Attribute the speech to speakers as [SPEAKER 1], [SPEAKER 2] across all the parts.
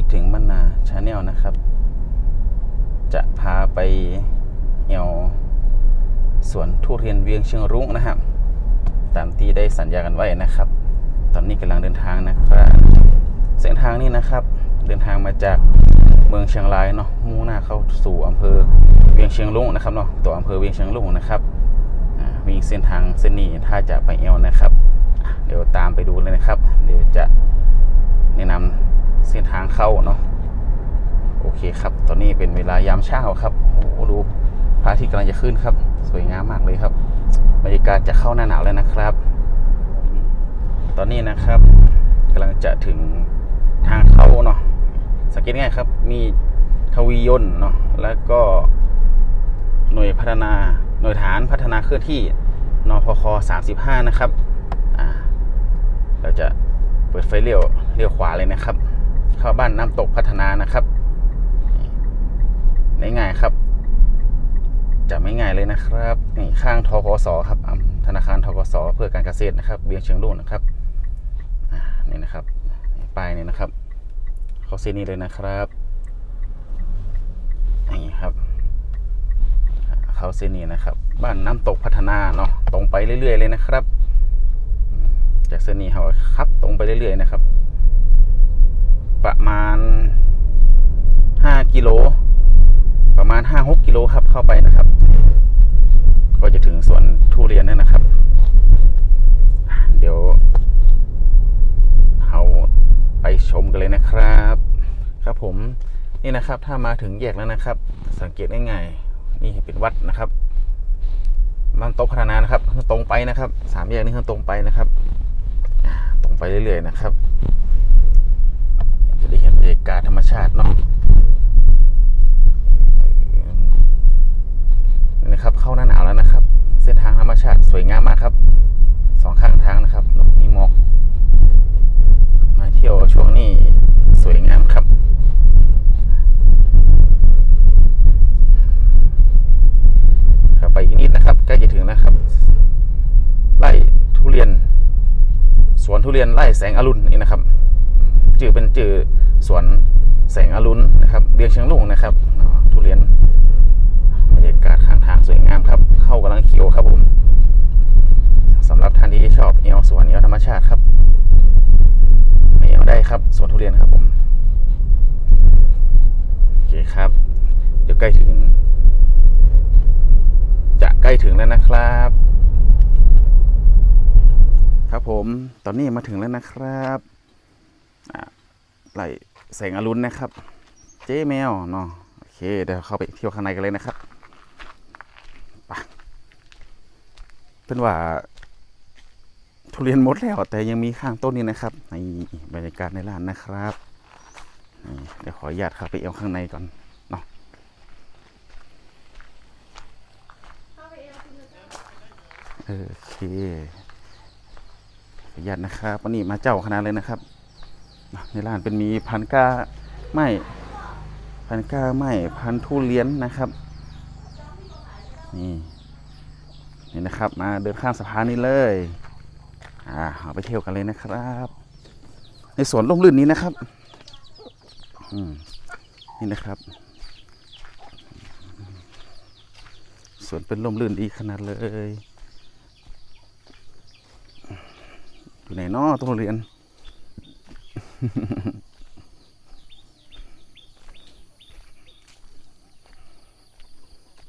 [SPEAKER 1] คิดถึงมันนาชาแนลนะครับ จะพาไปเอวสวนทุเรียนเวียงเชียงรุ้งนะครับ ตามที่ได้สัญญากันไว้นะครับ ตอนนี้กำลังเดินทางนะครับ เส้นทางนี้นะครับ เดินทางมาจากเมืองเชียงรายเนาะมุ่งหน้าเข้าสู่อำเภอเวียงเชียงรุ้งนะครับเนาะตัวอำเภอเวียงเชียงรุ้งนะครับมีเส้นทางเส้นนี้ถ้าจะไปเอวนะครับ เดี๋ยวตามไปดูเลยนะครับ เดี๋ยวจะแนะนำ เส้นทางเข้าเนาะโอเคครับ ตอนนี้เป็นเวลายามเช้าครับโอ้โหดูพระอาทิตย์กำลังจะขึ้นครับ สวยงามมากเลยครับบรรยากาศจะเข้าหน้าหนาวแล้วนะครับ ตอนนี้นะครับกำลังจะถึงทางเข้าเนาะสังเกตง่ายครับ มีทวียนเนาะแล้วก็หน่วยพัฒนาหน่วยฐานพัฒนาเคลื่อนที่นพค35 นะครับ อ่า เราจะเปิดไฟเลี้ยวเลี้ยวขวาเลยนะครับ เข้าบ้านน้ำตกพัฒนานะครับง่ายๆครับ จะไม่ง่ายเลยนะครับนี่ข้างทกสครับธนาคารทกสเพื่อการเกษตรนะครับเบียงเชียงรุ่งนะครับนี่นะครับป้ายนี่นะครับเขาเส้นนี้เลยนะครับนี่ครับเขาเส้นนี้นะครับ บ้านน้ำตกพัฒนาเนาะตรงไปเรื่อย ๆ เลยนะครับจากเส้นนี้เขาขับ ตรงไปเรื่อยๆนะครับ ประมาณ 5 กิโล ประมาณ 5-6 กิโลครับเข้าไปนะครับ ก็จะถึงสวนทุเรียนนั่นนะครับ เดี๋ยวเราไปชมกันเลยนะครับ ครับผมนี่นะครับ ถ้ามาถึงแยกแล้วนะครับ สังเกตง่ายๆนี่เป็นวัดนะครับบ้านโตพัฒนานะครับตรงไปนะครับสามแยกนี่คือตรงไปนะครับ ตรงไปเรื่อยๆนะครับ จะได้เห็นบรรยากาศธรรมชาติ เนาะนี่นะครับ เข้าหน้าหนาวแล้วนะครับ เส้นทางธรรมชาติสวยงามมากครับสองข้างทางนะครับมีหมอกมาเที่ยวช่วงนี้สวยงามครับครับไปอีกนิดนะครับใกล้จะถึงแล้วครับไร่ทุเรียน สวนทุเรียนไร่แสงอรุณนี่นะครับจื่อเป็นจื่อสวน แสงอรุณนะครับเบียงเชียงลุงนะครับทุเรียนบรรยากาศข้างทางสวยงามครับ เข้ากำลังเขียวครับผมสำหรับท่านที่ชอบเอวสวนเอวธรรมชาติครับเอวได้ครับสวนทุเรียนครับผมโอเคครับ เดี๋ยวใกล้ถึง จะใกล้ถึงแล้วนะครับ ครับผมตอนนี้มาถึงแล้วนะครับอ่าไหล แสงอรุณนะครับ เจ๊แมวเนาะโอเคเดี๋ยวเข้าไปเที่ยวข้างในกันเลยนะครับเป็นว่า ทุเรียนหมดแล้วแต่ยังมีข้างต้นนี้นะครับในบรรยากาศในร้านนะครับนี่เดี๋ยวขออนุญาตเข้าไปเอาข้างในก่อนเนาะโอเคขออนุญาตนะครับวันนี้มาเจ้าคณะเลยนะครับ ในร้านเป็นมีพันก้าไม้พันก้าไม้พันทุเรียนนะครับนี่นี่นะครับมาเดินข้ามสะพานนี้เลยอ่าเอาไปเที่ยวกันเลยนะครับ ในสวนร่มรื่นนี้นะครับอืมนี่นะครับสวนเป็นร่มรื่นดีขนาดเลย อยู่ไหนนอตรงเรียน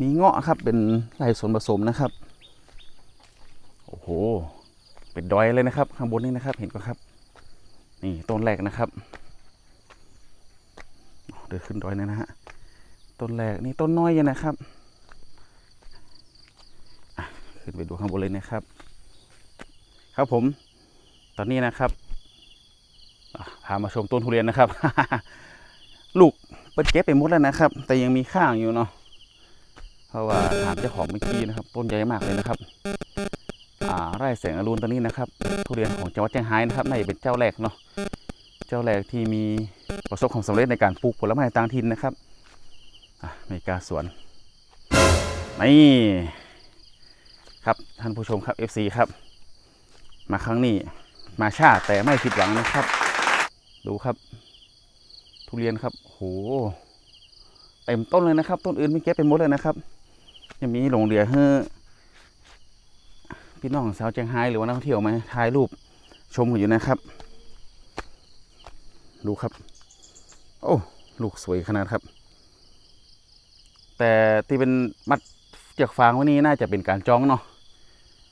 [SPEAKER 1] มีเงาะครับเป็นลายสวนผสมนะครับ โอ้โห เป็นดอยเลยนะครับ ข้างบนนี่นะครับ เห็นก็ครับ นี่ต้นแรกนะครับ เดินขึ้นดอยเนี่ยนะฮะ ต้นแรกนี่ต้นน้อยยังนะครับ ขึ้นไปดูข้างบนเลยนะครับ ครับผม ตอนนี้นะครับ พามาชมต้นทุเรียนนะครับ ลูกเปิดเก็บไปหมดแล้วนะครับ แต่ยังมีข้างอยู่เนาะเพราะว่าถามเจ้าของเมื่อกี้นะครับ ต้นใหญ่มากเลยนะครับอ่าไร่แสงอรุณตอนนี้นะครับ ทุเรียนของจังหวัดเชียงรายนะครับน่าจะเป็นเจ้าแรกเนาะเจ้าแรกที่มีประสบความสำเร็จในการปลูกผลไม้ต่างถิ่นนะครับอะอเมริกาสวนนี่ครับท่านผู้ชมครับ FC ครับ มาครั้งนี้มาชาแต่ไม่ผิดหวังนะครับ ดูครับ ทุเรียนครับโหเต็มต้นเลยนะครับ ต้นอื่นไม่เก็บไปหมดเลยนะครับยังมีหลงเหลือให้พี่น้องสาวเจียงไฮ้หรือว่านักท่องเที่ยวมาถ่ายรูปชมกันอยู่นะครับ ดูครับ โอ้ลูกสวยขนาดครับ แต่ที่เป็นมัดจือกฟางไวันนี้น่าจะเป็นการจ้องเนาะ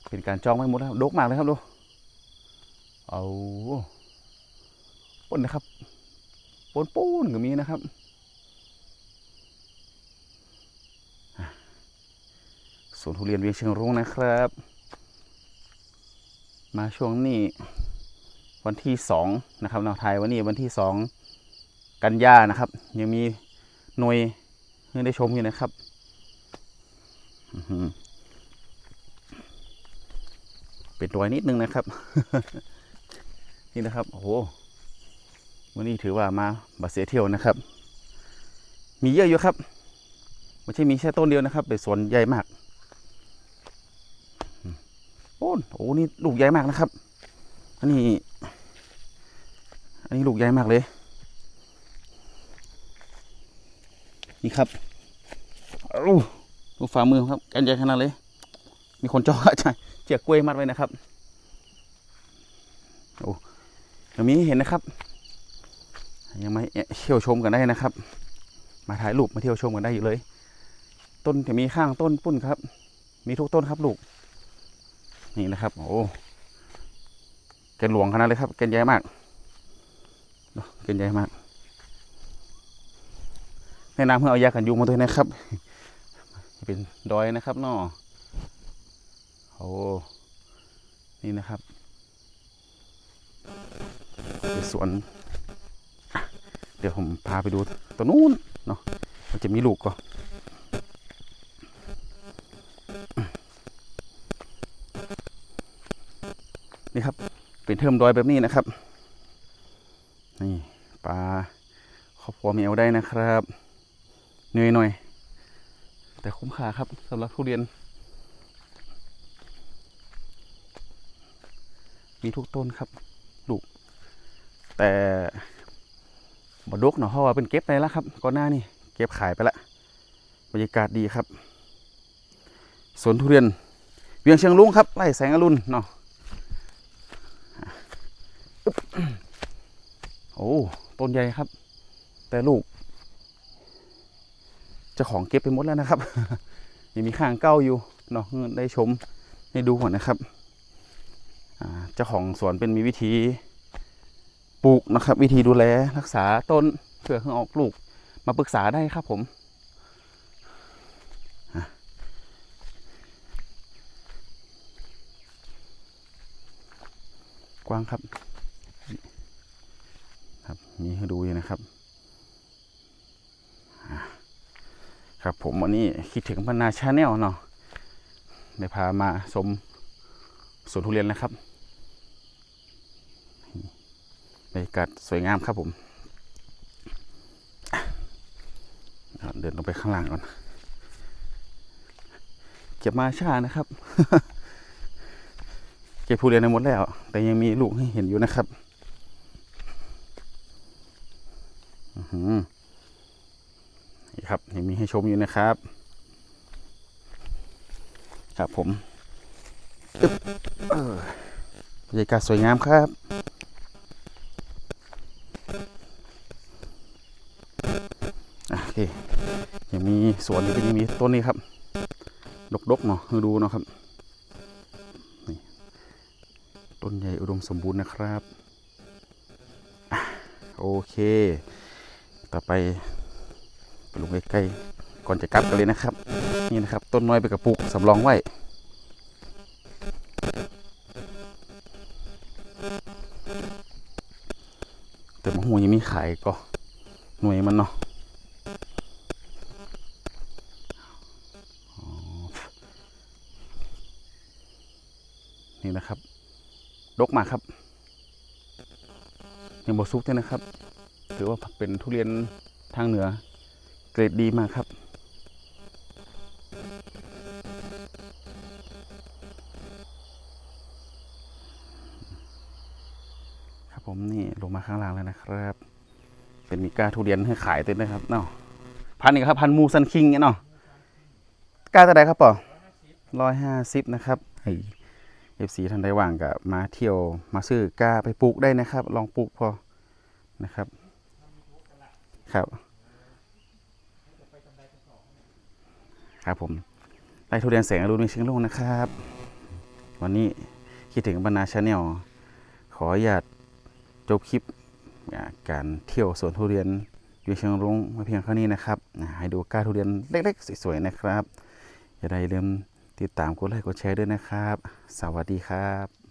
[SPEAKER 1] เป็นการจ้องไม่หมดแล้วดกมากเลยครับดูเอา ปนนะครับปนปูนก็มีนะครับสวนทุเรียนเวียงเชียงรุ้งนะครับ มาช่วงนี้วันที่สองนะครับเราไทยวันนี้วันที่สองกันยานะครับ ยังมีหน่วยให้ได้ชมอยู่นะครับเป็นรอยนิดนึงนะครับ นี่นะครับ โอ้โห วันนี้ถือว่ามาบัเสียเที่ยวนะครับ มีเยอะอยู่ครับไม่ใช่มีแค่ต้นเดียวนะครับ เป็นสวนใหญ่มากโอ้โหนี่ลูกใหญ่มากนะครับ อันนี้ อันนี้ลูกใหญ่มากเลย นี่ครับอู้ดูฝ่ามือครับกันใหญ่ขนาดเลย มีคนจ่อใช่เจียกกล้วยมัดไว้นะครับ โอ้ยังนี้เห็นนะครับ ยังไม่เที่ยวชมกันได้นะครับ มาถ่ายรูปมาเที่ยวชมกันได้อยู่เลย ต้นจะมีข้างต้นปุ้นครับ มีทุกต้นครับลูก นี่นะครับ โอ้แกนหลวงขนาดเลยครับแกนใหญ่มากเกนใหญ่มากแนะนำเพื่อเอายากันยุงมาด้วยนะครับ เป็นดอยนะครับนาะโอ้นี่นะครับ สวน ดี๋ยวผมพาไปดูตัวนู้นเนาะมันจะมีลูกก็นี่ครับ เป็นเทิมดอยแบบนี้นะครับ นี่ปลาครอบครัวแมวได้นะครับเหนื่อยหน่อย แต่คุ้มค่าครับสำหรับทุเรียน มีทุกต้นครับลูกแต่ บดกเนาะเพราะว่าเป็นเก็บไปแล้วครับก่อนหน้านี่เก็บขายไปละบรรยากาศดีครับสวนทุเรียน เวียงเชียงลุงครับไร่แสงอรุณเนาะโอ้ต้นใหญ่ครับ แต่ลูกเจ้าของเก็บไปหมดแล้วนะครับยังมีข้างเก้าอยู่เนาะได้ชมได้ดูก่อนนะครับเจ้าของสวนเป็นมีวิธี ปลูกนะครับ วิธีดูแลรักษาต้นเพื่อให้ออกลูกมาปรึกษาได้ครับผมกว้างครับ ครับมีให้ดูอยู่นะครับ ครับผมวันนี้คิดถึงพนาชาแนลเนาะได้พามาชมสวนทุเรียนนะครับบรรยา กาศสวยงามครับผมเดินลงไปข้างล่างก่อนเก็บมาช้านะครับ เก็บทุเรียนไปหมดแล้ว แต่ยังมีลูกให้เห็นอยู่นะครับอือหือนี่ครับยังมีให้ชมอยู่นะครับ ครับผมบรรยากาศสวยงามครับ อะโอเค ยังมี สวนก็ยังมีต้นนี้ครับ ดกๆเนาะดูเนาะครับต้นใหญ่อุดมสมบูรณ์นะครับอโอเค ต่อไปไปลงใกล้ๆก่อนจะกลับกันเลยนะครับ นี่นะครับ ต้นน้อยไปกระปุกสำรองไว้แต่มะฮูยังมีขายก็หน่วยมันเนาะ นี่นะครับ ดกมาครับ ยังบสุกด้วยนะครับ ถือว่าเป็นทุเรียนทางเหนือ เกรดดีมากครับครับผมนี่ลงมาข้างล่างแล้วนะครับ เป็นมีกล้าทุเรียนให้ขายด้วยนะครับเนาะพันนี่ครับพันมูซันคิงเนี่ยเนาะก้าเท่าไหรครับป่อร้อยห้าสิบนะครับไอ เอฟซีท่านใดว่างก็มาเที่ยวมาซื้อกล้าไปปลูกได้นะครับ ลองปลูกพอนะครับครับครับผมไล่ทุเรียนแสงอรุณในเชียงรุงนะครับ วันนี้คิดถึงบรรณาชาแนลขออนุญาตจบคลิปการเที่ยวสวนทุเรียนอยู่เชียงรุงมาเพียงเท่านี้นะครับให้ดูก้าทุเรียนเล็กๆ สวยๆนะครับอย่าได้ลืม ติดตามกดไลค์กดแชร์ด้วยนะครับ สวัสดีครับ